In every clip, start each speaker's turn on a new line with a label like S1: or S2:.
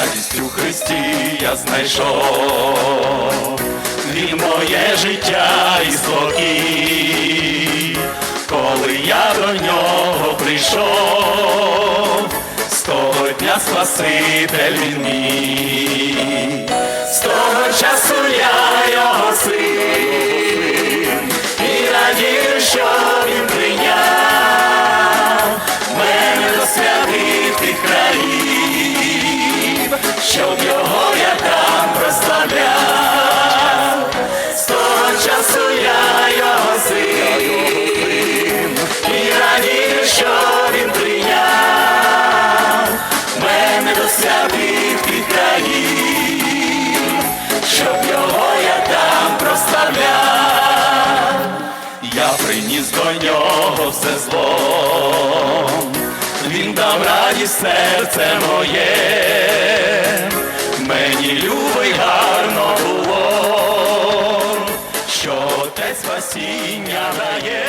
S1: радість у Христі я знайшов, Він моє життя і спокій, коли я до нього прийшов, з того дня Спаситель він мій, приніс нього все зло, він дав радість серце моє, мені любий гарно було, що отець спасіння дає,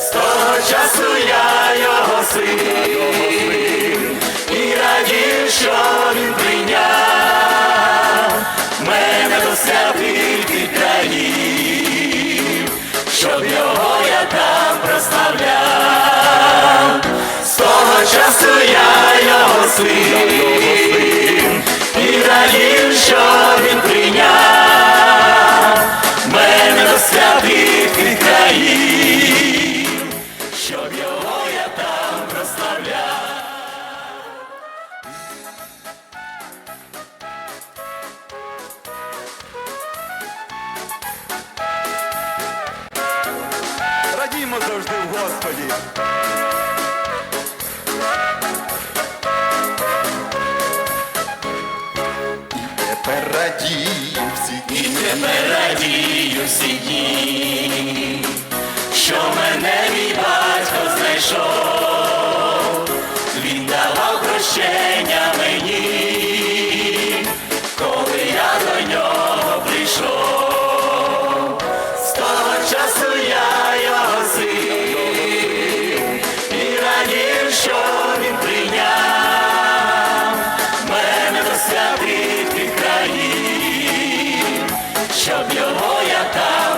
S1: з того часу я щоб його я там прославляв, з того часу я його син,
S2: будемо завжди в Господі. Тепер радію всі дні, І
S1: тепер радію всі дні, що мене мій батько знайшов, він давав прощення. чого я.